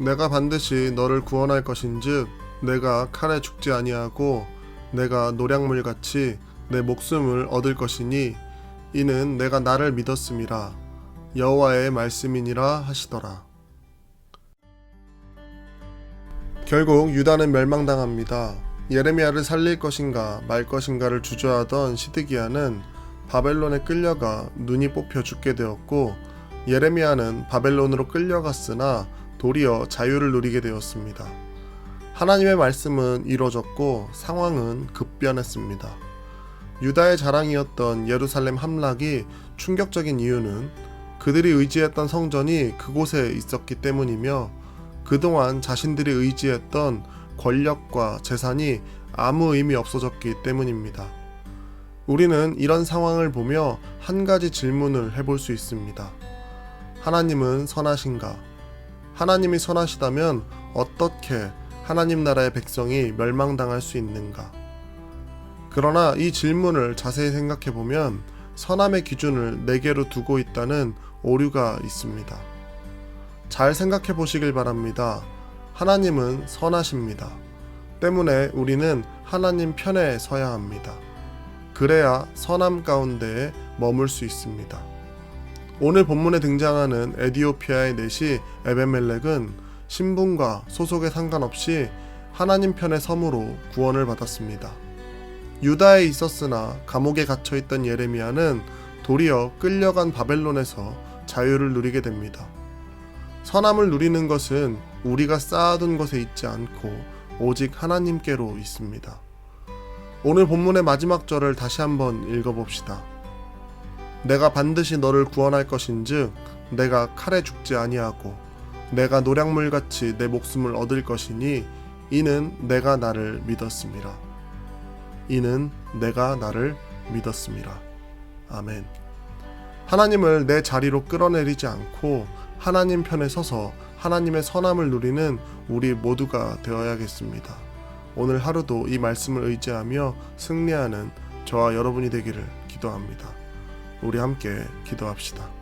내가 반드시 너를 구원할 것인즉 내가 칼에 죽지 아니하고 내가 노량물 같이 내 목숨을 얻을 것이니 이는 내가 나를 믿었음이라 여호와의 말씀이니라 하시더라. 결국 유다는 멸망당합니다. 예레미야를 살릴 것인가 말 것인가를 주저하던 시드기야는 바벨론에 끌려가 눈이 뽑혀 죽게 되었고 예레미야는 바벨론으로 끌려갔으나 도리어 자유를 누리게 되었습니다. 하나님의 말씀은 이루어졌고 상황은 급변했습니다. 유다의 자랑이었던 예루살렘 함락이 충격적인 이유는 그들이 의지했던 성전이 그곳에 있었기 때문이며 그동안 자신들이 의지했던 권력과 재산이 아무 의미 없어졌기 때문입니다. 우리는 이런 상황을 보며 한 가지 질문을 해볼 수 있습니다. 하나님은 선하신가? 하나님이 선하시다면 어떻게 하나님 나라의 백성이 멸망당할 수 있는가? 그러나 이 질문을 자세히 생각해 보면 선함의 기준을 네 개로 두고 있다는 오류가 있습니다. 잘 생각해 보시길 바랍니다. 하나님은 선하십니다. 때문에 우리는 하나님 편에 서야 합니다. 그래야 선함 가운데에 머물 수 있습니다. 오늘 본문에 등장하는 에디오피아의 내시 에베멜렉은 신분과 소속에 상관없이 하나님 편의 섬으로 구원을 받았습니다. 유다에 있었으나 감옥에 갇혀 있던 예레미야는 도리어 끌려간 바벨론에서 자유를 누리게 됩니다. 선함을 누리는 것은 우리가 쌓아둔 것에 있지 않고 오직 하나님께로 있습니다. 오늘 본문의 마지막 절을 다시 한번 읽어봅시다. 내가 반드시 너를 구원할 것인즉 내가 칼에 죽지 아니하고 내가 노량물 같이 내 목숨을 얻을 것이니 이는 내가 나를 믿었음이라. 이는 내가 나를 믿었음이라. 아멘. 하나님을 내 자리로 끌어내리지 않고 하나님 편에 서서 하나님의 선함을 누리는 우리 모두가 되어야겠습니다. 오늘 하루도 이 말씀을 의지하며 승리하는 저와 여러분이 되기를 기도합니다. 우리 함께 기도합시다.